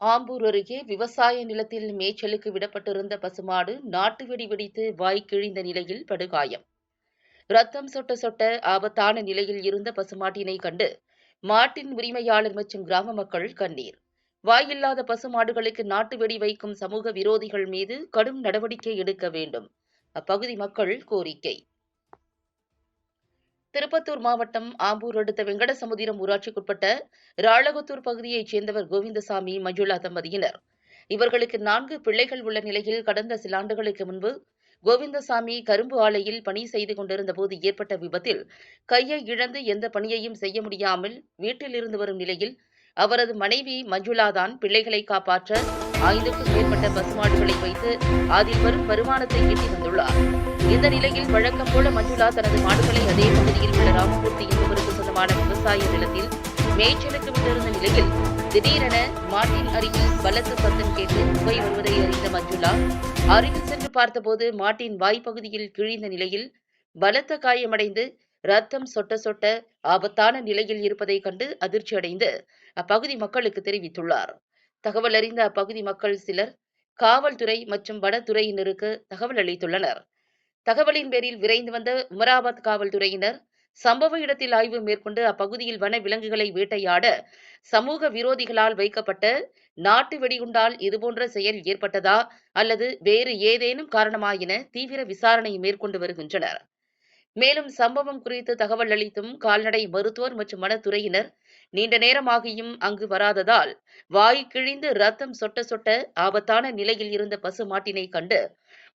ஆம்பூர் அருகே விவசாய நிலத்தில் மேய்ச்சலுக்கு விடப்பட்டிருந்த பசுமாடு நாட்டு வெடி வெடித்து வாய் கிழிந்த நிலையில் படுகாயம். ரத்தம் சொட்ட சொட்ட ஆபத்தான நிலையில் இருந்த பசுமாட்டினை கண்டு மாட்டின் உரிமையாளர் மற்றும் கிராம மக்கள் கண்ணீர். வாயில்லாத பசுமாடுகளுக்கு நாட்டு வெடி வைக்கும் சமூக விரோதிகள் மீது கடும் நடவடிக்கை எடுக்க வேண்டும். அப்பகுதி மக்கள் கோரிக்கை. திருப்பத்தூர் மாவட்டம் ஆம்பூர் அடுத்த வெங்கடசமுதிரம் ஊராட்சிக்குட்பட்ட ராளகத்தூர் பகுதியைச் சேர்ந்தவர் கோவிந்தசாமி மஞ்சுளா தம்பதியினர். இவர்களுக்கு நான்கு பிள்ளைகள் உள்ள நிலையில் கடந்த சில ஆண்டுகளுக்கு முன்பு கோவிந்தசாமி கரும்பு ஆலையில் பணி செய்து கொண்டிருந்த போது ஏற்பட்ட விபத்தில் கையை இழந்து எந்த பணியையும் செய்ய முடியாமல் வீட்டில் இருந்து வரும் நிலையில் அவரது மனைவி மஞ்சுளாதான் பிள்ளைகளை காப்பாற்ற ஐந்துக்கும் மேற்பட்ட பசுமாடுகளை வைத்து அதில் வரும் வருமானத்தை ஈட்டி வந்துள்ளார். இந்த நிலையில் வழக்கம் போல மஞ்சுளா தனது மாடுகளை அதே பகுதியில் உள்ள ராமமூர்த்தி என்பவருக்கு சொந்தமான விவசாய நிலத்தில் மேய்ச்சலுக்கு விட்டிருந்த நிலையில் திடீரென மாட்டின் அருகில் பலத்த சத்தம் கேட்டு புகை வருவதை அறிந்த மஞ்சுளா அருகில் சென்று பார்த்தபோது மாட்டின் வாய்ப்பகுதியில் கிழிந்த நிலையில் பலத்த காயமடைந்து ரத்தம் சொட்ட சொட்ட ஆபத்தான நிலையில் இருப்பதை கண்டு அதிர்ச்சியடைந்து அப்பகுதி மக்களுக்கு தெரிவித்துள்ளார். தகவல் அறிந்த அப்பகுதி மக்கள் சிலர் காவல்துறை மற்றும் வனத்துறையினருக்கு தகவல் அளித்துள்ளனர். தகவலின் பேரில் விரைந்து வந்த உமராபாத் காவல்துறையினர் சம்பவ இடத்தில் ஆய்வு மேற்கொண்டு அப்பகுதியில் வன விலங்குகளை வேட்டையாட சமூக விரோதிகளால் வைக்கப்பட்ட நாட்டு வெடிகுண்டால் இதுபோன்ற செயல் ஏற்பட்டதா அல்லது வேறு ஏதேனும் காரணமா என தீவிர விசாரணை மேற்கொண்டு வருகின்றனர். மேலும் சம்பவம் குறித்து தகவல் அளித்தும் கால்நடை மருத்துவர் மற்றும் வனத்துறையினர் நீண்ட நேரமாகியும் அங்கு வராததால் வாய் கிழிந்து ரத்தம் சொட்ட சொட்ட ஆபத்தான நிலையில் இருந்த பசு மாட்டினை கண்டு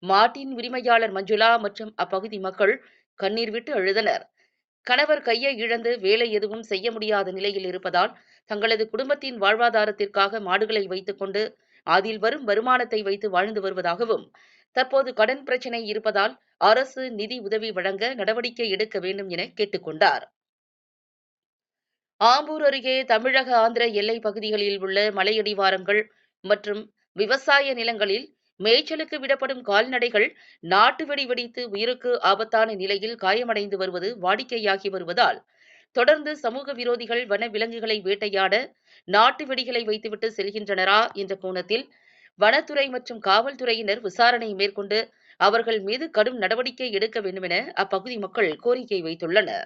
மாட்டின் உரிமையாளர் மஞ்சுளா மற்றும் அப்பகுதி மக்கள் கண்ணீர் விட்டு அழுதனர். கணவர் கையை இழந்து வேலை எதுவும் செய்ய முடியாத நிலையில் இருப்பதால் தங்களது குடும்பத்தின் வாழ்வாதாரத்திற்காக மாடுகளை வைத்துக்கொண்டு அதில் வரும் வருமானத்தை வைத்து வாழ்ந்து வருவதாகவும் தற்போது கடன் பிரச்சினை இருப்பதால் அரசு நிதி உதவி வழங்க நடவடிக்கை எடுக்க வேண்டும் என கேட்டுக்கொண்டார். ஆம்பூர் அருகே தமிழக ஆந்திர எல்லை பகுதிகளில் உள்ள மலையடிவாரங்கள் மற்றும் விவசாய நிலங்களில் மேய்ச்சலுக்கு விடப்படும் கால்நடைகள் நாட்டு வெடி வெடித்து உயிருக்கு ஆபத்தான நிலையில் காயமடைந்து வருவது வாடிக்கையாகி வருவதால் தொடர்ந்து சமூக விரோதிகள் வன விலங்குகளை வேட்டையாட நாட்டு வெடிகளை வைத்துவிட்டு செல்கின்றனரா என்ற கோணத்தில் வனத்துறை மற்றும் காவல்துறையினர் விசாரணை மேற்கொண்டு அவர்கள் மீது கடும் நடவடிக்கை எடுக்க வேண்டுமென அப்பகுதி மக்கள் கோரிக்கை வைத்துள்ளனர்.